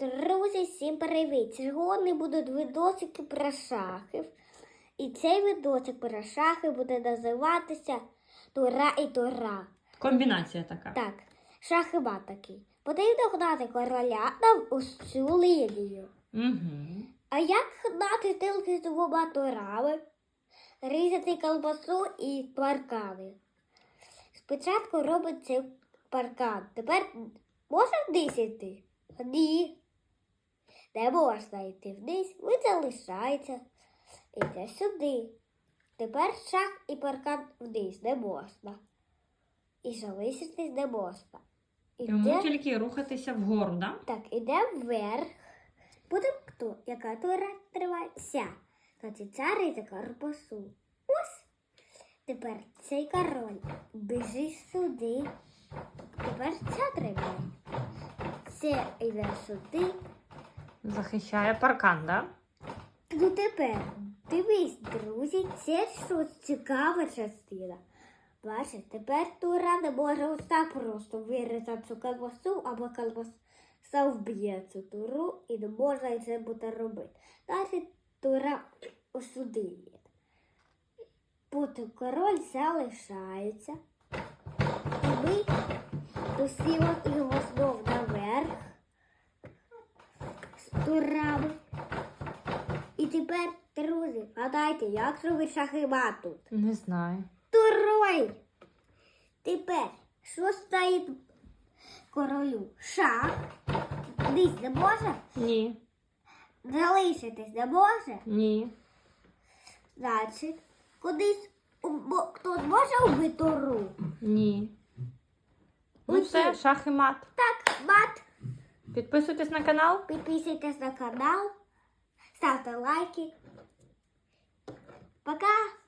Друзі, всім привіт! Сьогодні будуть видосики про шахів. І цей видосик про шахи буде називатися Тура і Тура. Комбінація така. Так, шахи мат такий. Потрібно гнати короля на ось цю лінію. Угу. А як гнати тільки з двома турами? Різати колбасу і паркани. Спочатку робиться паркан. Тепер можна йти? Ні. Не можна йти вниз, ви залишається. Іде сюди. Тепер шах і паркан вниз не можна. І залишитись не можна. Йому Іде тільки рухатися вгору, да? так, іде вверх. Потім хто? Яка тура тривається? Значить, ця риза корпусу. Ось. Тепер цей король біжить сюди. Тепер ця триває. Це йде сюди. Захищає паркан, да? Ну тепер дивись, друзі, це щось цікава частина. Бачиш, тепер тура не може ось так просто вирізати цю колбасу, або колбаса вб'є цю туру і не можна це буде робити. Далі тура сюди є. Потім король залишається. І ми досіло його з. І тепер, друзі, гадайте, як зробити шахи тут? Не знаю. Турой! Тепер, що стоїть королю? Шах. Десь не може? Ні. Залишитись не може? Ні. Значить, кудись убо- хтось може вбити туру? Ні. Ну Усі. все, шах і мат. Так, мат. Підписуйтесь на канал. Підписуйтесь на канал, ставте лайки. Пока!